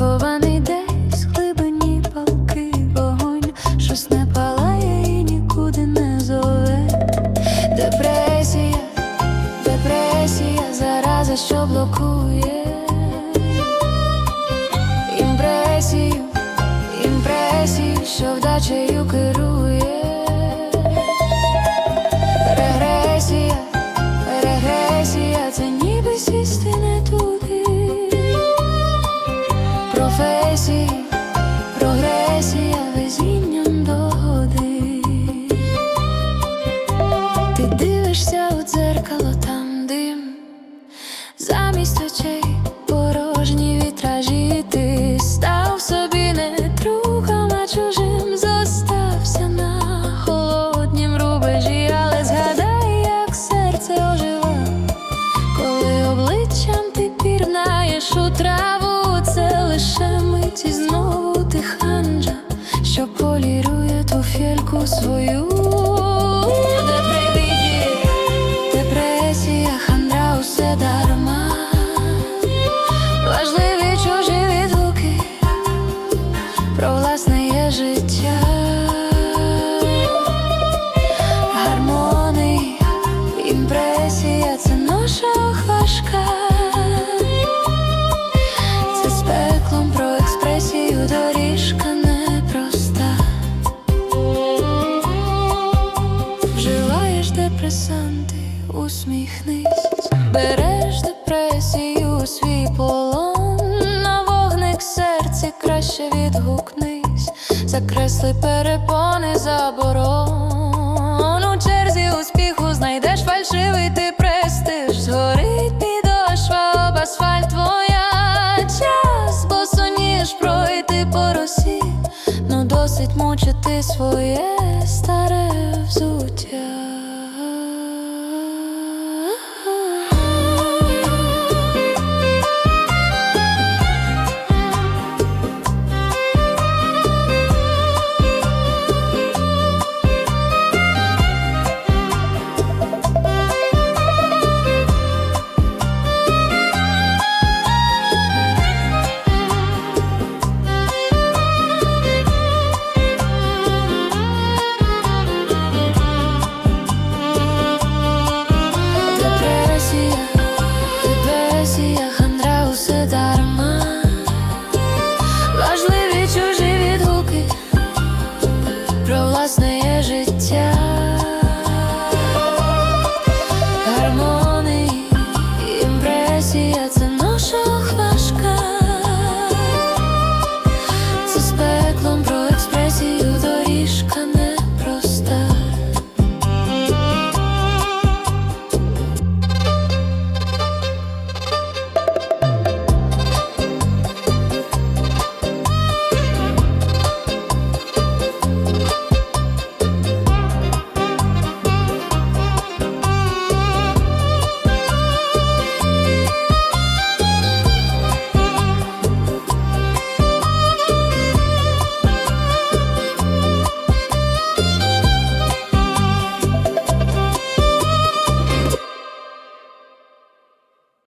схований десь в палки вогонь, щось не палає нікуди не зове. Депресія, депресія, зараза, що блокує. Імпресію, імпресію, що вдачею киє. Професії, прогресія, везінням догоди. Ти дивишся у дзеркало, там дим, замість очей порожні вітражі. Ти став собі не чужим зостався на холоднім рубежі, але згадай, як серце ожива, коли обличчям ти пірнаєш у усміхнись, береш депресію свій полон, на вогник серці краще відгукнись, закресли перепони заборон. У черзі успіху знайдеш фальшивий ти престиж, згорить підошва об асфальт твоя. Час, бо суніш пройти по росі, ну досить мучити своє. 自己。